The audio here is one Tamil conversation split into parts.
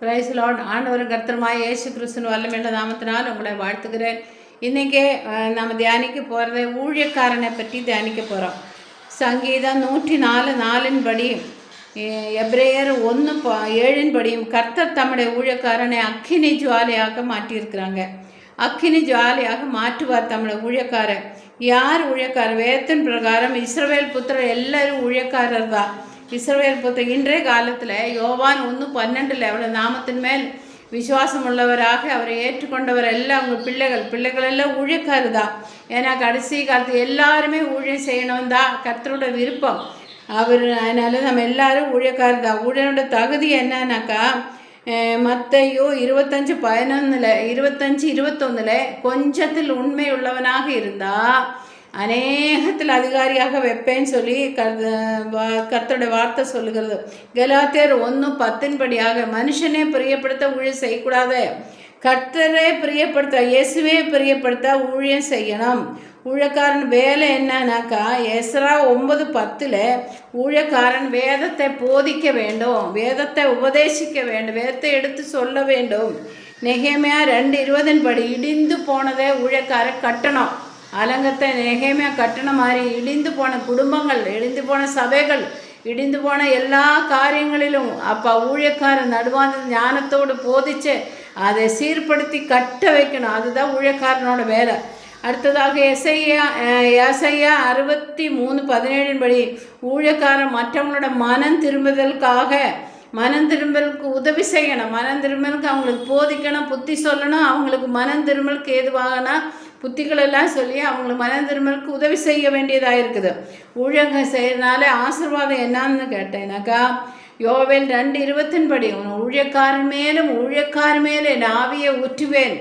பிரைஸ் லார்ட் ஆண்டவர் கர்த்தருமாய் இயேசு கிறிஸ்துவின் வல்லமையுள்ள நாமத்தினால் உங்களை வாழ்த்துக்கிறேன் இன்றைக்கி நம்ம தியானிக்க போகிறத ஊழியக்காரனை பற்றி தியானிக்க போகிறோம் சங்கீதம் நூற்றி நாலு நாலின்படி எ- எபிரேயர் ஒன்று ப ஏழின்படியும் கர்த்தர் தம்முடைய ஊழியக்காரனை அக்கினி ஜுவாலையாக மாற்றியிருக்கிறாங்க. அக்கினி ஜுவாலையாக மாற்றுவார் தம்முடைய ஊழியக்காரன் யார் ஊழியக்காரர்? வேதத்தின் பிரகாரம் இஸ்ரவேல் புத்திரர் எல்லாரும் ஊழியக்காரர் தான். இஸ்ரவேல் புத்திர இன்றைய காலத்தில் யோவான் ஒன்று பன்னெண்டில் அவ்வளோ நாமத்தின் மேல் விசுவாசம் உள்ளவராக அவரை ஏற்றுக்கொண்டவர் எல்லாம் அவங்க பிள்ளைகள். பிள்ளைகள் எல்லாம் ஊழியக்காரு தான் ஏன்னா கடைசி காலத்து எல்லாருமே ஊழியம் செய்யணும் தான் கர்த்தரோட விருப்பம். அவர் அதனால் நம்ம எல்லாரும் ஊழியக்காரு தான் ஊழியனோட தகுதி என்னன்னாக்கா மத்தையோ இருபத்தஞ்சு பதினொன்றில் இருபத்தஞ்சு இருபத்தொன்னில் கொஞ்சத்தில் உண்மை உள்ளவனாக இருந்தால் அநேகத்தில் அதிகாரியாக வைப்பேன்னு சொல்லி கர்த வார்த்தை சொல்லுகிறது. கலாத்தியர் ஒன்றும் பத்தின்படியாக மனுஷனே பிரியப்படுத்த ஊழியம் செய்யக்கூடாது. கர்த்தரை பிரியப்படுத்த இயேசுவே பிரியப்படுத்த ஊழியம் செய்யணும். ஊழியக்காரன் வேலை என்னன்னாக்கா எஸ்ரா ஒன்பது பத்தில் ஊழியக்காரன் வேதத்தை போதிக்க வேண்டும். வேதத்தை உபதேசிக்க வேண்டும். வேதத்தை எடுத்து சொல்ல வேண்டும். நெகமையாக ரெண்டு இருபதின் படி இடிந்து போனதை ஊழியக்காரன் கட்டணும். அலங்கத்தை நெகேமியா கட்டின மாதிரி இடிந்து போன குடும்பங்கள் இடிந்து போன சபைகள் இடிந்து போன எல்லா காரியங்களிலும் அப்போ ஊழியக்காரன் நடுவாந்த ஞானத்தோடு போதிச்சு அதை சீர்படுத்தி கட்ட வைக்கணும். அதுதான் ஊழியக்காரனோட வேலை. அடுத்ததாக எஸ்ஐயா எஸ்ஐயா அறுபத்தி மூணு பதினேழின் படி ஊழியக்காரன் மற்றவங்களோட மனம் திரும்புதலுக்காக மனம் திரும்பலுக்கு உதவி செய்யணும். மனம் திரும்பலுக்கு அவங்களுக்கு போதிக்கணும் புத்தி சொல்லணும். அவங்களுக்கு மனம் திரும்பலுக்கு ஏதுவாகனா புத்திகளெல்லாம் சொல்லி அவங்கள மனம் திரும்பலுக்கு உதவி செய்ய வேண்டியதாக இருக்குது. ஊழியங்க செய்கிறனால ஆசீர்வாதம் என்னான்னு கேட்டேனாக்கா யோவேல் ரெண்டு இருபத்தின் படி உன் ஊழியக்காரன் மேலும் ஊழியக்காரன் மேலே என் ஆவியை ஊற்றுவேன்.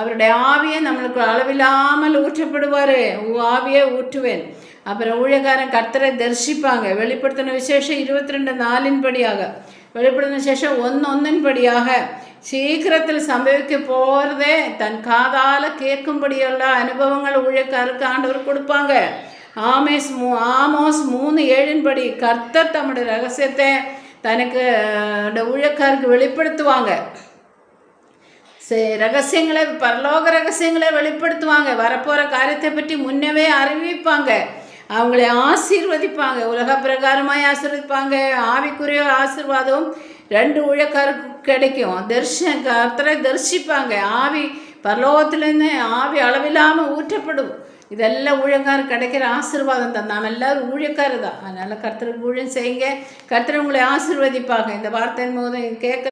அவருடைய ஆவியை நம்மளுக்கு அளவில்லாமல் ஊற்றப்படுவார். ஆவியை ஊற்றுவேன். அப்புறம் ஊழியக்காரன் கர்த்தரை தரிசிப்பாங்க. வெளிப்படுத்தின விசேஷம் இருபத்தி ரெண்டு நாலின் படியாக வெளிப்படுத்தின விசேஷம் ஒன்று ஒன்றின் படியாக சீக்கிரத்தில் சம்பவிக்க போகிறதே தன் காதால் கேட்கும்படியுள்ள அனுபவங்கள் ஊழியக்காருக்கு ஆண்டவர் கொடுப்பாங்க. ஆமேஸ் மூ ஆமோஸ் மூணு ஏழின்படி கர்த்தர் தம்முடைய ரகசியத்தை தனக்கு அஹ், ஊழியக்காருக்கு வெளிப்படுத்துவாங்க. சே- ரகசியங்களை பரலோக ரகசியங்களை வெளிப்படுத்துவாங்க. வரப்போகிற காரியத்தை பற்றி முன்னவே அறிவிப்பாங்க. அவங்களை ஆசீர்வதிப்பாங்க. உலக பிரகாரமாய் ஆசீர்வதிப்பாங்க. ஆவிக்குரிய ஆசீர்வாதம் ரெண்டு ஊழியக்காருக்கு கிடைக்கும். தரிசன கர்த்தரை தரிசிப்பாங்க. ஆவி பரலோகத்துலேருந்து ஆவி அளவில்லாமல் ஊற்றப்படும். இதெல்லாம் ஊழியக்காரர் கிடைக்கிற ஆசீர்வாதம் தான். நாம் எல்லாரும் ஊழியக்காரர் தான். அதனால் கர்த்தருக்கு ஊழியம் செய்யுங்க. கர்த்தர் உங்களை ஆசீர்வதிப்பாங்க. இந்த வார்த்தையின் போது கேட்க